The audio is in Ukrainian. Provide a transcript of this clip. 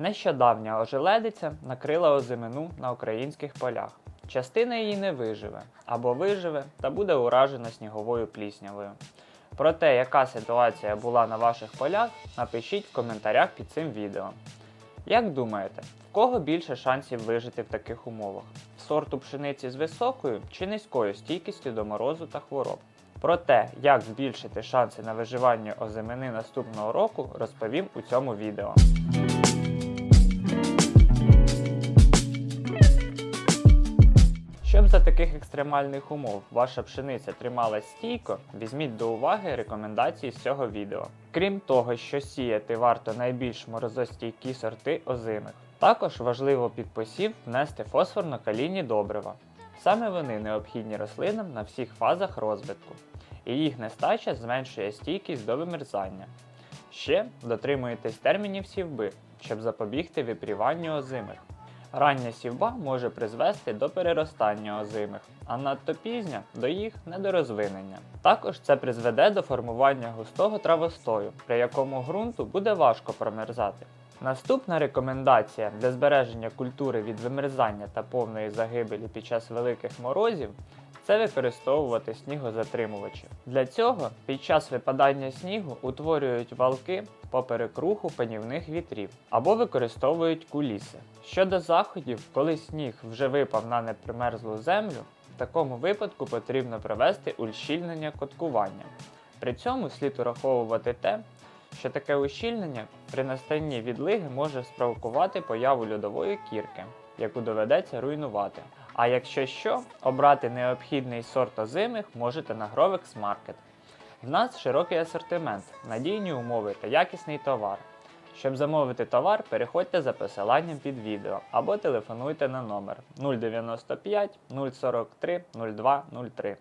Нещодавня ожеледиця накрила озимину на українських полях. Частина її не виживе або виживе та буде уражена сніговою пліснявою. Про те, яка ситуація була на ваших полях, напишіть в коментарях під цим відео. Як думаєте, в кого більше шансів вижити в таких умовах? В Сорту пшениці з високою чи низькою стійкістю до морозу та хвороб? Про те, як збільшити шанси на виживання озимини наступного року, розповім у цьому відео. Таких екстремальних умов ваша пшениця трималась стійко, візьміть до уваги рекомендації з цього відео. Крім того, що сіяти варто найбільш морозостійкі сорти озимих. Також важливо під посів внести фосфорно-калійні добрива. Саме вони необхідні рослинам на всіх фазах розвитку, і їх нестача зменшує стійкість до вимерзання. Ще дотримуйтесь термінів сівби, щоб запобігти випріванню озимих. Рання сівба може призвести до переростання озимих, а надто пізня до їх недорозвинення. Також це призведе до формування густого травостою, при якому ґрунту буде важко промерзати. Наступна рекомендація для збереження культури від вимерзання та повної загибелі під час великих морозів це використовувати снігозатримувачі. Для цього під час випадання снігу утворюють валки поперек руху панівних вітрів або використовують куліси. Щодо заходів, коли сніг вже випав на непримерзлу землю, в такому випадку потрібно провести ущільнення коткування. При цьому слід ураховувати те, що таке ущільнення при настанні відлиги може спровокувати появу льодової кірки, яку доведеться руйнувати. А якщо що, обрати необхідний сорт озимих можете на Grovex Market. В нас широкий асортимент, надійні умови та якісний товар. Щоб замовити товар, переходьте за посиланням під відео або телефонуйте на номер 095 043 02 03.